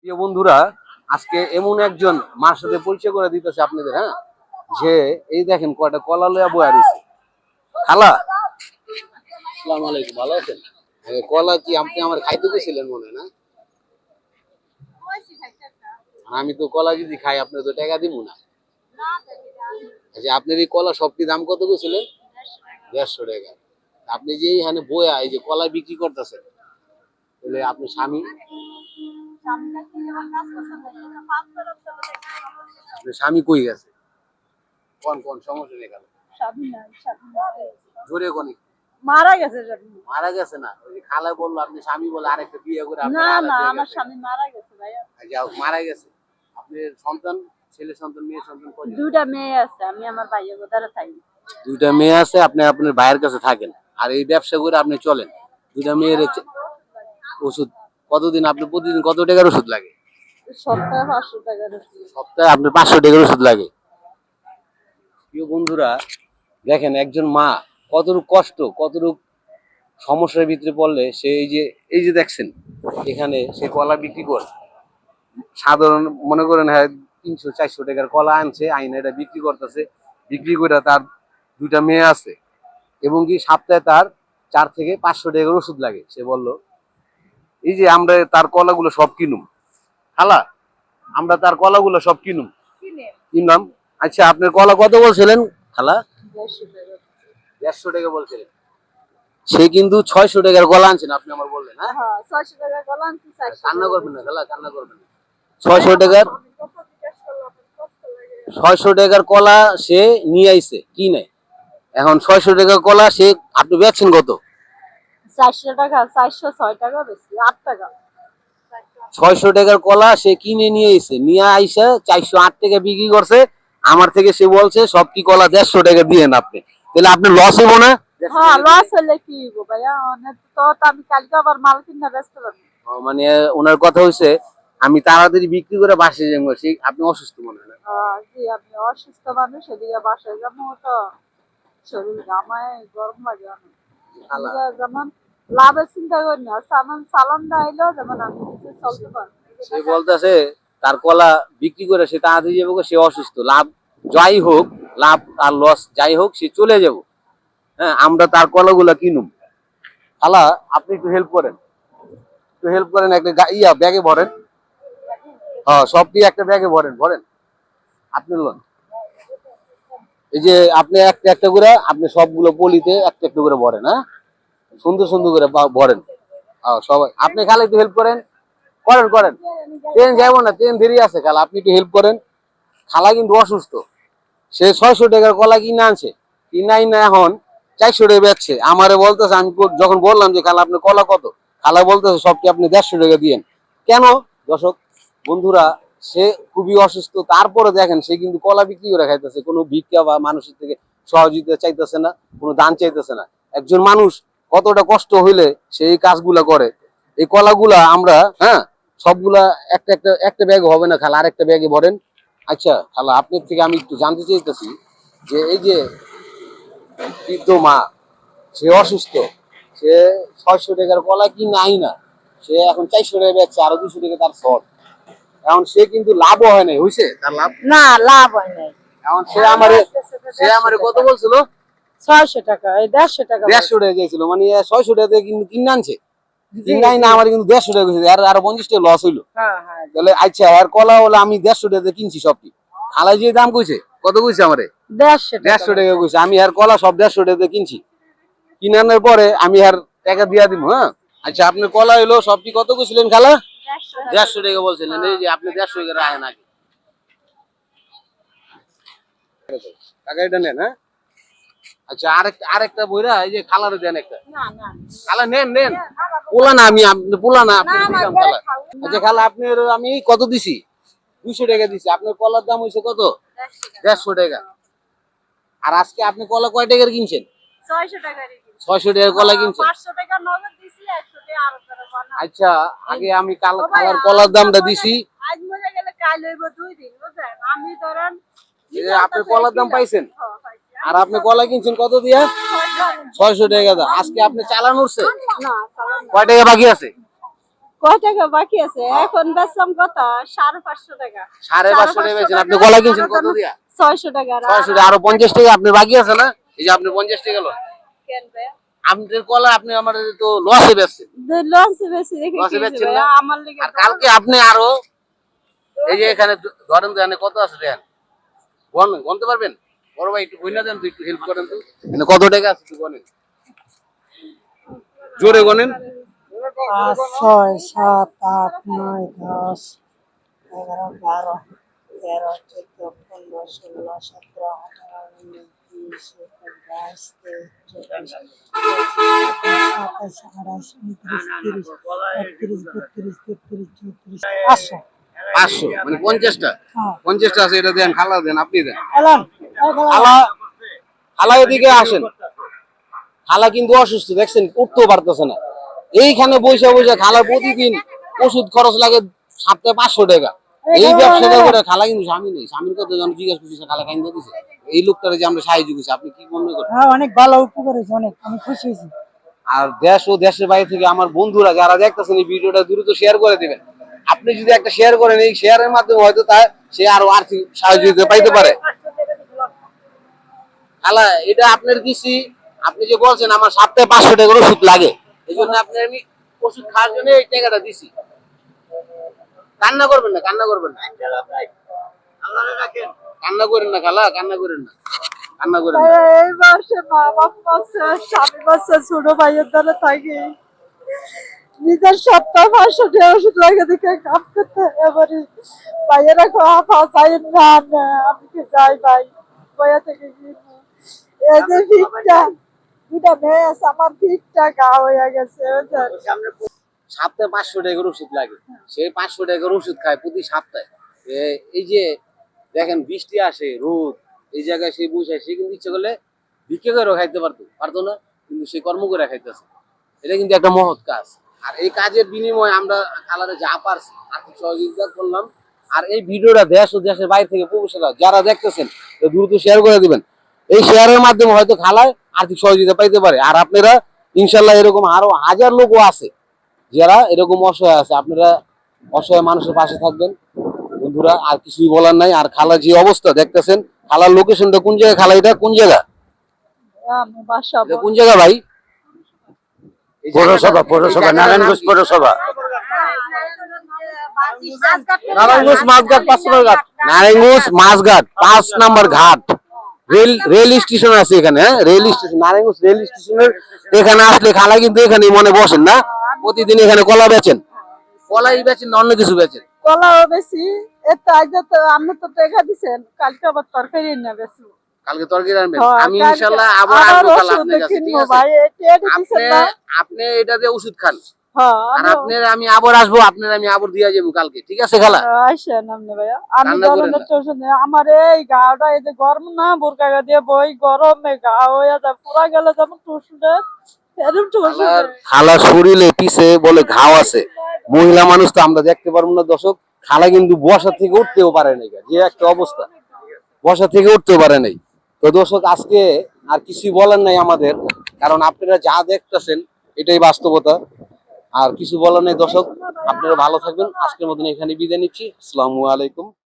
প্রিয় বন্ধুরা আজকে এমন একজন মার সাথে পরিচয় করে দিতেছে আপনাদের হ্যাঁ? যে এই দেখেন কয়টা কলা লয়া বয়া রয়েছে খালা? আসসালামু আলাইকুম ভালো আছেন? কলা কি আপনি আমার খাইতে গেছিলেন মনে না? আমি তো কলা যদি খাই আপনি তো টাকা দিব না। আচ্ছা আপনার এই কলা সবটি দাম কত গেছিলেন? দেড়শো টাকা। আপনি যে এখানে বয়া এই যে কলা বিক্রি করতেছেন তাহলে আপনার স্বামী? স্বামী কই গেছে? কোন কোন? সমস্যা নেই কেন? জোরে কোন। মারা গেছে মারা গেছে না? ওই খালা বলল আপনি স্বামী বলে আরেকটা বিয়ে করে না না আমার স্বামী মারা গেছে ভাইয়া। যাও মারা গেছে। আপনার সন্তান ছেলে সন্তান মেয়ে সন্তান? দুইটা মেয়ে আছে আমি আমার ভাইয়ের কোথায় থাকি দুইটা মেয়ে আছে আপনি আপনার ভাইয়ের কাছে থাকেন। আর এই ব্যবসা করে আপনি চলেন। দুইটা মেয়ের হচ্ছে ওষুধ। কতদিন আপনি প্রতিদিন কত টাকার ওষুধ লাগে? সপ্তাহে পাঁচশো। সপ্তাহে আপনার পাঁচশো টাকার ওষুধ লাগে। প্রিয় বন্ধুরা দেখেন একজন মা কতটুক কষ্ট কতটুক সমস্যার ভিতরে পড়লে সে এই যে এই যে দেখছেন এখানে সে কলা বিক্রি করে। সাধারণ মনে করেন হ্যাঁ তিনশো চারশো টাকার কলা আনছে আইনে এটা বিক্রি করতেছে। বিক্রি করে তার দুইটা মেয়ে আছে। এবং কি সপ্তাহে তার চার থেকে পাঁচশো টাকার ওষুধ লাগে। সে বলল এই যে আমরা তার কলাগুলো সব কিনুম। খালা আমরা তার কলাগুলো সব কিনুম। কিনলাম আচ্ছা আপনার কলা কত বলছিলেন? খালা? দেড়শো টাকা। বলছিলেন। সে কিন্তু ছয়শো টাকার কলা আনছেন আপনি আমার বললেন হ্যাঁ? হ্যাঁ কান্না করবেন না খালা কান্না করবেন না। ছয়শো টাকার। ছয়শো টাকার কলা সে নিয়ে আইছে কি নাই এখন ছয়শো টাকার কলা সে আপনি বেচছেন কত? চারশো টাকা চারশো ছয় টাকা বেশি আট টাকা। ছয়শো টাকার কলা সে কিনে নিয়ে আইছে নিয়ে আইসা চারশো আট টাকা বিক্রি করছে। আমার থেকে সে বলছে সব কি কলা দেড়শো টাকা দিয়েন আপনি। তাহলে আপনি লস হব না? হ্যাঁ লস হলে কি হইব ভাইয়া? তো তো আমি কালকে আবার মাল কিনে ব্যস্ত মানে ওনার কথা হয়েছে আমি তাড়াতাড়ি বিক্রি করে বাসে যাব সে আপনি অসুস্থ মনে হয় জি আমি অসুস্থ মানুষ এদিকে বাসায় যাব তো। শরীর গামায় গরম লাগে অনেক। যেমন লাভের চিন্তা করি না। সামান সালাম না এলো যেমন আমি কিছু চলতে পারব সে বলতেছে তার কলা বিক্রি করে সে তাড়াতাড়ি যাব সে অসুস্থ। লাভ যাই হোক লাভ আর লস যাই হোক সে চলে যাব। হ্যাঁ আমরা তার কলাগুলা কিনুম। খালা আপনি একটু হেল্প করেন। একটু হেল্প করেন একটা ইয়া ব্যাগে ভরেন। হ্যাঁ সবটি একটা ব্যাগে ভরেন ভরেন। আপনি লোন। এই যে আপনি একটা একটা করে আপনি সবগুলো পলিতে একটা একটা করে ভরেন হ্যাঁ? সুন্দর সুন্দর করে ভরেন। সবাই। আপনি খালি একটু হেল্প করেন। করেন করেন। ট্রেন যাব না, ট্রেন দেরি আছে, খালা আপনি একটু হেল্প করেন। খালা কিন্তু অসুস্থ। সে ছয়শো টাকার কলা কিনে আনছে। কিনে না এখন চারশো টাকা বেচছে। আমারে বলতেছে, আমি যখন বললাম যে, খালা আপনার কলা কত? খালা বলতেছে সবকে আপনি দেড়শো টাকা দিয়েন? কেন? দর্শক, বন্ধুরা, সে খুবই অসুস্থ। তারপরে দেখেন, সে কিন্তু কলা বিক্রি করে খাইতেছে কোনো ভিক্ষা বা মানুষের থেকে সহযোগিতা চাইতেছে না, কোনো দান চাইতেছে না। একজন মানুষ কতটা কষ্ট হইলে সে এই কাজগুলা করে। এই কলাগুলা আমরা হ্যাঁ সবগুলা একটা একটা একটা ব্যাগ হবে না খালা আরেকটা ব্যাগে ভরেন। আচ্ছা খালা আপনার থেকে আমি একটু জানতে চাইতেছি যে এই যে বৃদ্ধ মা সে অসুস্থ সে ছয়শো টাকার কলা কি নাই না সে এখন চারশো টাকা বেচছে আরও দুশো টাকা তার শর্ট এখন সে কিন্তু লাভও হয় নাই হয়েছে তার লাভ? না লাভ হয় নাই। এখন সে আমারে সে আমারে কত বলছিল? ছয়শো টাকা এই দেড়শো টাকা দেড়শো টাকা গেছিল মানে ছয়শো টাকা কিন্তু কিনে আনছে। কিনে আইনা আমার কিন্তু দেড়শো টাকা গেছে আর আরও পঞ্চাশ টাকা লস হইল। হ্যাঁ হ্যাঁ। তাহলে আচ্ছা আর কলা হলে আমি দেড়শো টাকা কিনছি সবটি। খালাই যে দাম কইছে কত কইছে আমারে? দেড়শো দেড়শো টাকা কইছে আমি আর কলা সব দেড়শো টাকা কিনছি। কিনানোর পরে আমি আর টাকা দিয়া দিব হ্যাঁ? আচ্ছা আপনি কলা হইল সবটি কত কইছিলেন খালা? দেড়শো টাকা বলছিলেন এই যে আপনি দেড়শো টাকা রাখেন আগে। টাকা এটা নেন হ্যাঁ? আচ্ছা আরেকটা আরেকটা বইরা এই যে খালারে দেন একটা। খালা নেন নেন। পোলা না আমি আপনি পোলা না আপনি দিলাম খালা আচ্ছা খালা আপনি আমি কত দিছি? দুশো টাকা দিছি। আপনার কলার দাম হয়েছে কত? দেড়শো টাকা। আর আজকে আপনি কলা কয় টাকার কিনছেন? ছয়শো টাকা ছয়শো টাকার কলা কিনছেন। আচ্ছা আগে আমি কাল- কালার কলার দামটা দিছি। আপনি কলার দাম পাইছেন? হ্যাঁ। আর আপনি কলা কিনছেন কত দিয়া? ছয়শো। টাকা দাম। আজকে আপনি চালান উঠছে। কয় টাকা বাকি আছে? কয় টাকা বাকি আছে? এখন বেচলাম কত? সাড়ে পাঁচশো টাকা। সাড়ে পাঁচশো টাকা বেচেন। আপনি গলা কিনছেন কত দিয়া? ছয়শো টাকা। আর ছয়শো টাকা। আরও পঞ্চাশ টাকা আপনি বাকি আছে না? এই যে আপনি পঞ্চাশ টাকা আপনাদের কলা আপনি আমার তো লসে বেচছেন। না? আমার লেগে আর কালকে আপনি আরও এই যে এখানে দ- ধরেন কত আছে গনতে পারবেন? বড় ভাই একটু গইনা দেন তো একটু হেল্প করেন তো। এখানে কত টাকা আছে একটু গনেন জোরে গনেন পাঁচ ছয় সাত আট নয় দশ এগারো বারো তেরো চোদ্দ পনেরো ষোলো সতেরো আঠারো উনিশ বিশ বাইশ তেইশ সাতাশ আঠাশ উনত্রিশ তিরিশ একত্রিশ বত্রিশ তেত্রিশ চৌত্রিশ পাঁচশো। পাঁচশো মানে পঞ্চাশটা। হ্যাঁ। পঞ্চাশটা আছে এটা দেন খালা দেন আপনি দেন। এদিকে আসেন। খালা কিন্তু অসুস্থ দেখছেন? উঠতেও পারতেছে না। এইখানে বসে বসে খালা প্রতিদিন ওষুধ খরচ লাগে সপ্তাহে পাঁচশো টাকা। এই ব্যবসাটা করে খালা কিন্তু স্বামী নেই। স্বামীর কথা যখন জিজ্ঞেস করছি খালা খাইন দিছে। এই লোকটারে যে আমরা সাহায্য করছি আপনি কি মনে করেন? হ্যাঁ অনেক ভালো উপকার হয়েছে অনেক। আমি খুশি হয়েছি। আর দেশ ও দেশের বাইরে থেকে আমার বন্ধুরা যারা দেখতেছেন এই ভিডিওটা দ্রুত শেয়ার করে দিবেন। আপনি যদি একটা শেয়ার করেন এই শেয়ারের মাধ্যমে হয়তো তা সে আরও আর্থিক সাহায্য পাইতে পারে। এটা আপনার দিছি আপনি যে বলছেন আমার সপ্তাহে পাঁচশো টাকার ওষুধ লাগে। এই জন্য আপনি আমি ওষুধ খাওয়ার জন্য এই টাকাটা দিছি। কান্না করবেন না, কান্না করবেন না। কান্না করেন না, খালা, কান্না করেন না। কান্না ছোট ভাইয়ের নিজের সপ্তাহ পাঁচশো টাকা লাগে দেখে আমি কি যাই ভাই? থেকে এই যে দুটা আমার গা হয়ে গেছে? সপ্তাহে পাঁচশো টাকার ওষুধ লাগে। সেই পাঁচশো টাকার ওষুধ খায় প্রতি সপ্তাহে। এই যে দেখেন বৃষ্টি আসে রোদ এই জায়গায় সে বসে সে কিন্তু ইচ্ছে করলে ভিক্ষে করেও খাইতে পারতো পারতো না কিন্তু সে কর্ম করে খাইতেছে। এটা কিন্তু একটা মহৎ কাজ। আর এই কাজের বিনিময়ে আমরা কালারে যা পারছি আর্থিক সহযোগিতা করলাম। আর এই ভিডিওটা দেশ ও দেশের বাইরে থেকে প্রবেশরা যারা দেখতেছেন দ্রুত শেয়ার করে দিবেন। এই শেয়ারের মাধ্যমে হয়তো খালায় আর্থিক সহযোগিতা পাইতে পারে। আর আপনারা ইনশাল্লাহ এরকম আরও হাজার লোকও আছে যারা এরকম অসহায় আছে। আপনারা অসহায় মানুষের পাশে থাকবেন। বন্ধুরা আর কিছুই বলার নাই। আর খালা যে অবস্থা দেখতেছেন খালার লোকেশনটা কোন জায়গায়? খালা এটা কোন জায়গা? কোন জায়গা ভাই? পৌরসভা পৌরসভা নারায়ণগঞ্জ পৌরসভা নারায়ণগঞ্জ মাছঘাট পাঁচ নম্বর ঘাট নারায়ণগঞ্জ মাছঘাট পাঁচ নাম্বার ঘাট। রেল রেল স্টেশন আছে এখানে হ্যাঁ? রেল স্টেশন নারায়ণগঞ্জ রেল স্টেশনের এখানে আসলে খালা কিন্তু এখানে মনে বসেন না। প্রতিদিন এখানে কলা বেচেন। কলাই বেচেন না অন্য কিছু বেচেন? কলাও বেশি এত আজ তো আপনি তো দেখা দিছেন কালকে আবার তরকারি না বেশি কালকে তরকারি আনবেন? হ্যাঁ, আমি কালকে আবার আবার আসব কাল আপনার কাছে ঠিক আছে? ভাই, এই টেড আপনি আপনি এটা দিয়ে ওষুধ খান। হ্যাঁ, আর আপনার আমি আবার আসব আপনার আমি আবার দিয়ে যাব কালকে ঠিক আছে খালা? আসেন আপনি ভাইয়া। আমি গরমের টেনশন আমার এই গাটা এই যে গরম না বোরকা গা দিয়ে বই গরমে গা হয়ে যায়। পুরা গেলে যেমন টুসুটে খালার শরীরে পিছে বলে ঘাও আছে। মহিলা মানুষ তো আমরা দেখতে পারব না দর্শক। খালা কিন্তু বসা থেকে উঠতেও পারে নাই যে একটা অবস্থা। বসা থেকে উঠতেও পারে নাই। তো দর্শক আজকে আর কিছুই বলার নাই আমাদের কারণ আপনারা যা দেখতেছেন এটাই বাস্তবতা। আর কিছু বলার নেই দর্শক, আপনারা ভালো থাকবেন। আজকের মতন এখানে বিদায় নিচ্ছি। আসসালামু আলাইকুম।